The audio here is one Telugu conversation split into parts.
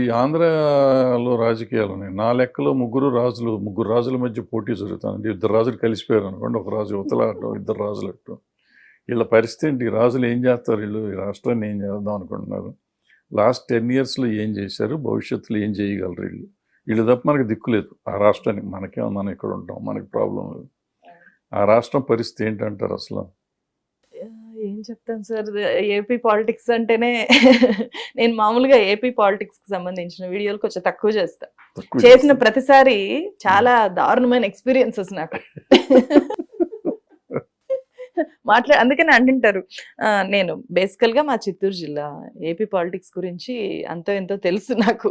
ఈ ఆంధ్రాలో రాజకీయాలు ఉన్నాయి. నా లెక్కలో ముగ్గురు రాజులు ముగ్గురు రాజుల మధ్య పోటీ జరుగుతుంది ఇద్దరు రాజులు కలిసిపోయారు అనుకోండి ఒక రాజు యువతల ఇద్దరు రాజులు అట్టు వీళ్ళ పరిస్థితి ఏంటి? ఈ రాజులు ఏం చేస్తారు వీళ్ళు? ఈ రాష్ట్రాన్ని ఏం చేద్దాం అనుకుంటున్నారు? లాస్ట్ టెన్ ఇయర్స్లో ఏం చేశారు? భవిష్యత్తులో ఏం చేయగలరు వీళ్ళు? వీళ్ళు తప్ప మనకి దిక్కు లేదు. ఆ రాష్ట్రానికి మనకే మనం ఇక్కడ ఉంటాం మనకి ప్రాబ్లం లేదు. ఆ రాష్ట్రం పరిస్థితి ఏంటంటారు అసలు? ఏం చెప్తాను సార్? ఏపీ పాలిటిక్స్ అంటేనే నేను మామూలుగా ఏపీ పాలిటిక్స్కి సంబంధించిన వీడియోలు కొంచెం తక్కువ చేస్తా. చేసిన ప్రతిసారి చాలా దారుణమైన ఎక్స్పీరియన్సెస్ నాకు. మాట్లా అందుకని అంటుంటారు. నేను బేసికల్గా మా చిత్తూరు జిల్లా ఏపీ పాలిటిక్స్ గురించి అంతో ఎంతో తెలుసు నాకు.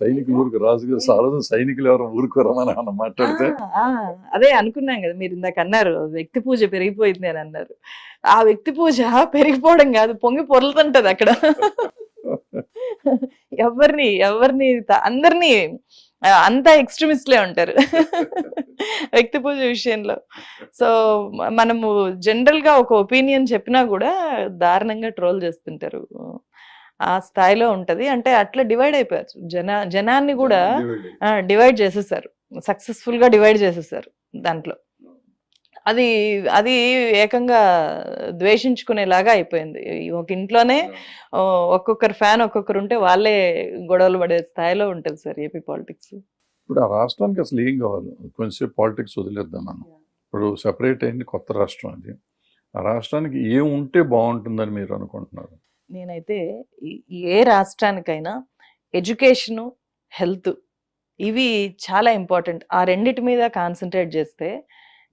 సైనికులు ఊరికి రాజుగా సాలదు సైనికులు ఎవరు ఊరుకోరమని అన్న మాట్లాడితే? అదే అనుకున్నాం కదా మీరు ఇందాక అన్నారు వ్యక్తి పూజ పెరిగిపోయింది అని అన్నారు. ఆ వ్యక్తి పూజ పెరిగిపోవడం కాదు పొంగి పొరలుతుంటది అక్కడ. ఎవరిని ఎవరిని అందరినీ అంతా ఎక్స్ట్రీమిస్ట్లే ఉంటారు. వ్యక్తి పూజ విషయంలో. సో మనము జనరల్గా ఒక ఒపీనియన్ చెప్పినా కూడా దారుణంగా ట్రోల్ చేస్తుంటారు. ఆ స్థాయిలో ఉంటది. అంటే అట్లా డివైడ్ అయిపోయారు. జన జనాన్ని కూడా డివైడ్ చేసేసారు. సక్సెస్ఫుల్గా డివైడ్ చేసేసారు దాంట్లో. అది అది ఏకంగా ద్వేషించుకునేలాగా అయిపోయింది. ఒక ఇంట్లోనే ఒక్కొక్కరు ఫ్యాన్ ఒక్కొక్కరు ఉంటే వాళ్ళే గొడవలు పడే స్థాయిలో ఉంటుంది సార్ ఏపీ పాలిటిక్స్. ఇప్పుడు ఆ రాష్ట్రానికి అసలు ఏం కావాలి? కొంచెంసేపు పాలిటిక్స్ వదిలేద్దాం మనం. ఇప్పుడు సెపరేట్ అయింది కొత్త రాష్ట్రం అది. ఆ రాష్ట్రానికి ఏం ఉంటే బాగుంటుందని మీరు అనుకుంటున్నారు? నేనైతే ఏ రాష్ట్రానికైనా ఎడ్యుకేషను హెల్త్ ఇవి చాలా ఇంపార్టెంట్. ఆ రెండిటి మీద కాన్సన్ట్రేట్ చేస్తే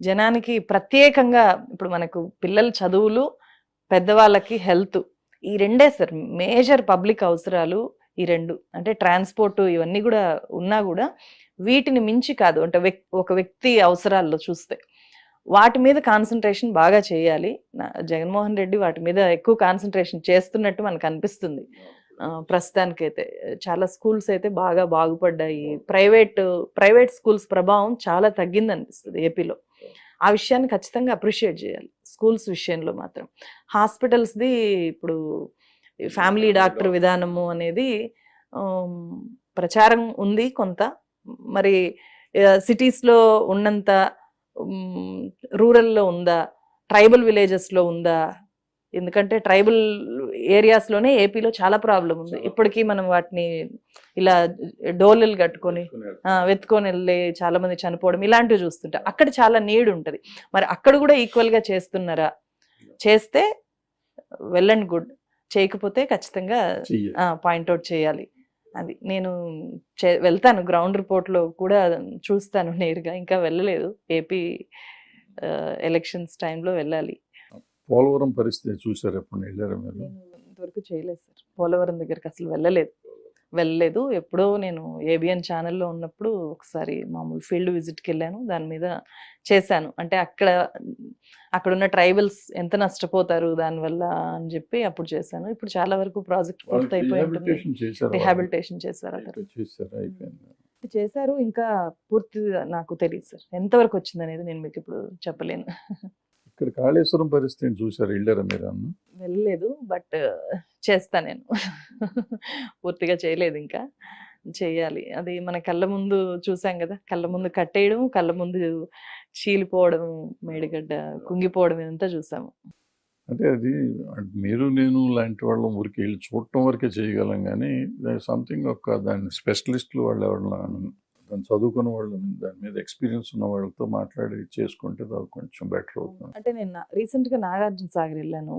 జనానికి ప్రత్యేకంగా ఇప్పుడు మనకు పిల్లల చదువులు పెద్దవాళ్ళకి హెల్త్ ఈ రెండే సార్. మేజర్ పబ్లిక్ అవసరాలు ఈ రెండు అంటే ట్రాన్స్పోర్ట్ ఇవన్నీ కూడా ఉన్నా కూడా వీటిని మించి కాదు. అంటే ఒక వ్యక్తి అవసరాల్లో చూస్తే వాటి మీద కాన్సన్ట్రేషన్ బాగా చేయాలి. జగన్మోహన్ రెడ్డి వాటి మీద ఎక్కువ కాన్సన్ట్రేషన్ చేస్తున్నట్టు మనకు అనిపిస్తుంది. ప్రస్తుతానికైతే చాలా స్కూల్స్ అయితే బాగా బాగుపడ్డాయి. ప్రైవేట్ ప్రైవేట్ స్కూల్స్ ప్రభావం చాలా తగ్గింది అనిపిస్తుంది ఏపీలో ఆ విషయాన్ని ఖచ్చితంగా అప్రిషియేట్ చేయాలి. స్కూల్స్ విషయంలో మాత్రం. హాస్పిటల్స్ది ఇప్పుడు ఫ్యామిలీ డాక్టర్ విధానము అనేది ప్రచారం ఉంది కొంత. మరి సిటీస్లో ఉన్నంత రూరల్లో ఉందా? ట్రైబల్ విలేజెస్లో ఉందా? ఎందుకంటే ట్రైబల్ ఏరియాస్లోనే ఏపీలో చాలా ప్రాబ్లం ఉంది. ఇప్పటికీ మనం వాటిని ఇలా డోలలు కట్టుకొని వెతుకొని వెళ్ళి చాలా మంది చనిపోవడం ఇలాంటివి చూస్తుంటాం అక్కడ చాలా నీడ్ ఉంటది. మరి అక్కడ కూడా ఈక్వల్గా చేస్తున్నారా చేస్తే వెల్ అండ్ గుడ్. చేయకపోతే ఖచ్చితంగా పాయింట్అవుట్ చేయాలి. అది నేను వెళ్తాను. గ్రౌండ్ రిపోర్ట్లో కూడా చూస్తాను నేరుగా. ఇంకా వెళ్ళలేదు. ఏపీ ఎలక్షన్స్ టైంలో వెళ్ళాలి. పోలవరం పరిస్థితి చూసారు ఎప్పుడు? వెళ్ళారా మీరు? ఇంతవరకు చేయలేదు సార్. పోలవరం దగ్గరికి అసలు వెళ్ళలేదు. వెళ్ళలేదు. ఎప్పుడో నేను ఏబిఎన్ ఛానల్లో ఉన్నప్పుడు ఒకసారి మామూలు ఫీల్డ్ విజిట్కి వెళ్ళాను దాని మీద చేశాను. అంటే అక్కడ అక్కడ ఉన్న ట్రైబల్స్ ఎంత నష్టపోతారు దానివల్ల అని చెప్పి అప్పుడు చేశాను. ఇప్పుడు చాలా వరకు ప్రాజెక్ట్ పూర్తి అయిపోయి ఉంటుంది. రిహాబిలిటేషన్ చేశారు చేశారు ఇంకా పూర్తి నాకు తెలియదు సార్. ఎంతవరకు వచ్చింది అనేది నేను మీకు ఇప్పుడు చెప్పలేను. కాళేశ్వరం పరిస్థితి ఏంటి చూసారు వెళ్ళారా మీరు అన్న? వెళ్ళలేదు బట్ చేస్తా నేను. పూర్తిగా చేయలేదు ఇంకా. చేయాలి. అది మన కళ్ళ ముందు చూసాం కదా కళ్ళ ముందు కట్టేయడం కళ్ళ ముందు చీలిపోవడం మేడిగడ్డ కుంగిపోవడం ఇదంతా చూసాము. అంటే అది మీరు నేను లాంటి వాళ్ళం ఊరికి వెళ్ళి చూడటం వరకే చేయగలం కానీ సంథింగ్ ఒక దాని స్పెషలిస్టులు వాళ్ళు ఎవరన్నా దాన్ని చదువుకున్న వాళ్ళు దాని మీద ఎక్స్పీరియన్స్ ఉన్న వాళ్ళతో మాట్లాడి చేసుకుంటే అది కొంచెం బెటర్ అవుతుంది. అంటే నేను రీసెంట్గా నాగార్జున సాగర్ వెళ్ళాను.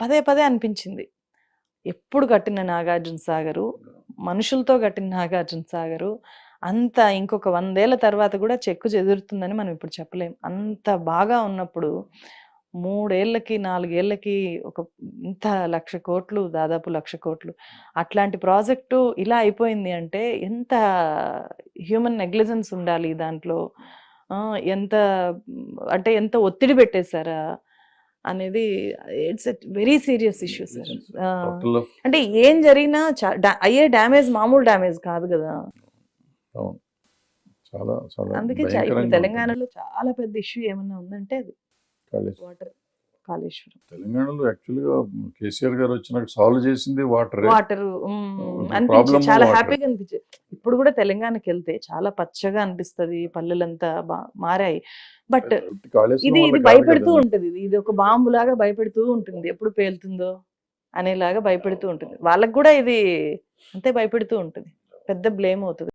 పదే పదే అనిపించింది. ఎప్పుడు కట్టిన నాగార్జున సాగరు? మనుషులతో కట్టిన నాగార్జున సాగరు. అంత ఇంకొక వందేళ్ళ తర్వాత కూడా చెక్కు చెదురుతుందని మనం ఇప్పుడు చెప్పలేం. అంత బాగా ఉన్నప్పుడు మూడేళ్ళకి నాలుగేళ్ళకి ఒక ఇంత లక్ష కోట్లు దాదాపు లక్ష కోట్లు. అట్లాంటి ప్రాజెక్టు ఇలా అయిపోయింది అంటే ఎంత హ్యూమన్ నెగ్లిజెన్స్ ఉండాలి దాంట్లో? ఆ, ఎంత అంటే ఎంత ఒత్తిడి పెట్టేశారా అనేది it's very serious issue sir. అంటే ఏం జరిగినా అయ్యే డ్యామేజ్ మామూలు డ్యామేజ్ కాదు కదా? అందుకే తెలంగాణలో చాలా పెద్ద ఇష్యూ ఏమన్నా ఉందంటే అది. వాటర్ కాళేశ్వరం. తెలంగాణలో యాక్చువల్గా కేసీఆర్ గారు వచ్చినాక సాల్వ్ చేసింది వాటర్ వాటర్ అనిపించింది చాలా. హ్యాపీగా అనిపించింది ఇప్పుడు కూడా తెలంగాణకి వెళ్తే చాలా పచ్చగా అనిపిస్తది పల్లెలంతా మారాయి. బట్ ఇది ఇది భయపెడుతూ ఉంటుంది. ఇది ఇది ఒక బాంబు లాగా భయపెడుతూ ఉంటుంది. ఎప్పుడు పేలుతుందో అనేలాగా భయపెడుతూ ఉంటుంది. వాళ్ళకి కూడా ఇది అంతే భయపెడుతూ ఉంటుంది. పెద్ద బ్లేమ్ అవుతుంది.